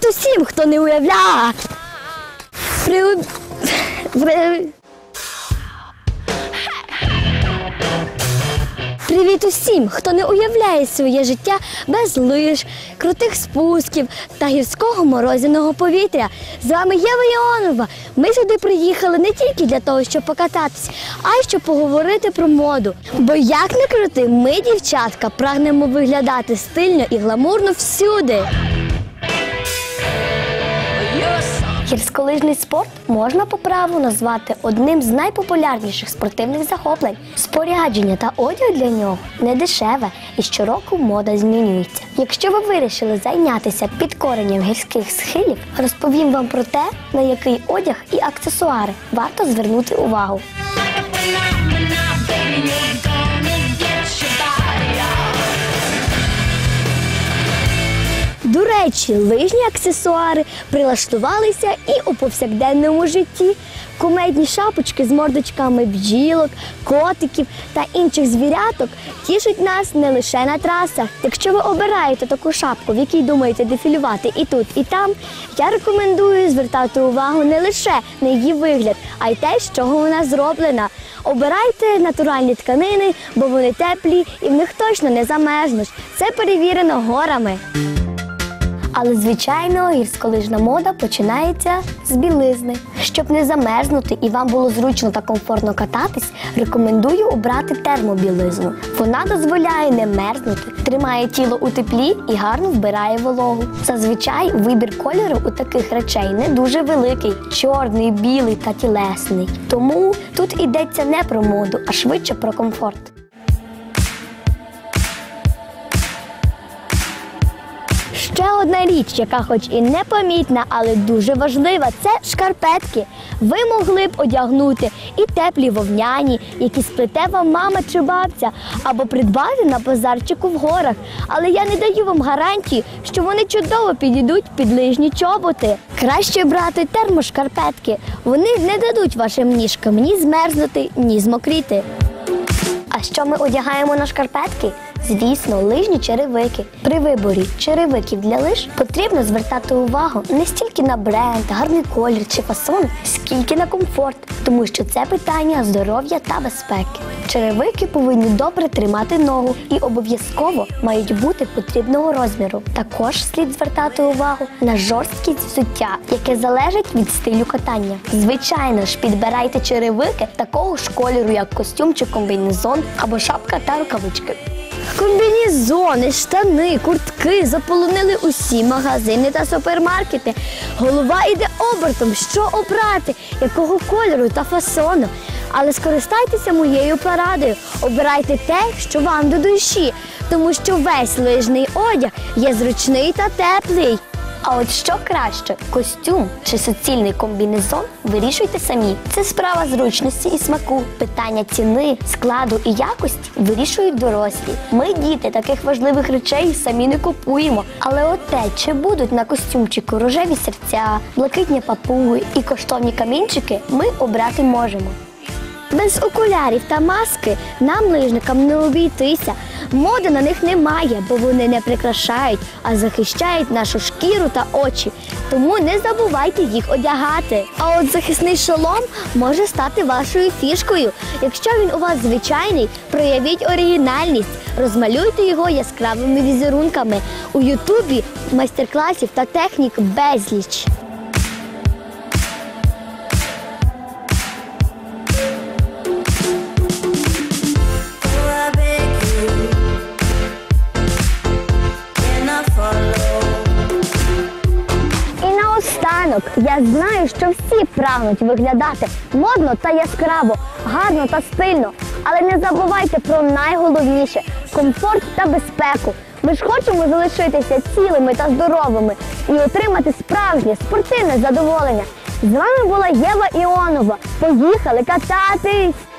Привіт усім, хто не уявляє. При... При... Привіт усім, хто не уявляє своє життя без лиж, крутих спусків та гірського морозяного повітря. З вами Єва Іонова. Ми сюди приїхали не тільки для того, щоб покататись, а й щоб поговорити про моду. Бо як не крути, ми, дівчатка, прагнемо виглядати стильно і гламурно всюди. Гірськолижний спорт можна по праву назвати одним з найпопулярніших спортивних захоплень. Спорядження та одяг для нього не дешеве і щороку мода змінюється. Якщо ви вирішили зайнятися підкоренням гірських схилів, розповім вам про те, на який одяг і аксесуари варто звернути увагу. Речі, лижні аксесуари прилаштувалися і у повсякденному житті. Кумедні шапочки з мордочками бджілок, котиків та інших звіряток тішать нас не лише на трасах. Якщо ви обираєте таку шапку, в якій думаєте дефілювати і тут, і там, я рекомендую звертати увагу не лише на її вигляд, а й те, з чого вона зроблена. Обирайте натуральні тканини, бо вони теплі і в них точно не замерзнуть. Це перевірено горами. Але звичайно, гірськолижна мода починається з білизни. Щоб не замерзнути і вам було зручно та комфортно кататись, рекомендую обрати термобілизну. Вона дозволяє не мерзнути, тримає тіло у теплі і гарно вбирає вологу. Зазвичай вибір кольору у таких речей не дуже великий чорний, білий та тілесний. Тому тут йдеться не про моду, а швидше про комфорт. Одна річ, яка хоч і непомітна, але дуже важлива, це шкарпетки. Ви могли б одягнути і теплі вовняні, які сплете вам мама чи бабця, або придбати на базарчику в горах. Але я не даю вам гарантії, що вони чудово підійдуть під лижні чоботи. Краще брати термошкарпетки. Вони не дадуть вашим ніжкам ні змерзнути, ні змокріти. А що ми одягаємо на шкарпетки? Звісно, лижні черевики. При виборі черевиків для лиж потрібно звертати увагу не стільки на бренд, гарний колір чи фасон, скільки на комфорт, тому що це питання здоров'я та безпеки. Черевики повинні добре тримати ногу і обов'язково мають бути потрібного розміру. Також слід звертати увагу на жорсткість взуття, яке залежить від стилю катання. Звичайно ж, підбирайте черевики такого ж кольору, як костюм чи комбінезон або шапка та рукавички. Комбінезони, штани, куртки заполонили усі магазини та супермаркети. Голова йде обертом, що обрати, якого кольору та фасону. Але скористайтеся моєю порадою. Обирайте те, що вам до душі, тому що весь лижний одяг є зручний та теплий. А от що краще, костюм чи суцільний комбінезон, вирішуйте самі. Це справа зручності і смаку. Питання ціни, складу і якості вирішують дорослі. Ми, діти, таких важливих речей самі не купуємо. Але от те, чи будуть на костюмчику рожеві серця, блакитні папуги і коштовні камінчики, ми обрати можемо. Без окулярів та маски нам, лижникам, не обійтися. Моди на них немає, бо вони не прикрашають, а захищають нашу шкіру та очі. Тому не забувайте їх одягати. А от захисний шолом може стати вашою фішкою. Якщо він у вас звичайний, проявіть оригінальність, розмалюйте його яскравими візерунками. У Ютубі майстер-класів та технік безліч. Наостанок я знаю, що всі прагнуть виглядати модно та яскраво, гарно та стильно. Але не забувайте про найголовніше комфорт та безпеку. Ми ж хочемо залишитися цілими та здоровими і отримати справжнє спортивне задоволення. З вами була Єва Іонова. Поїхали кататись!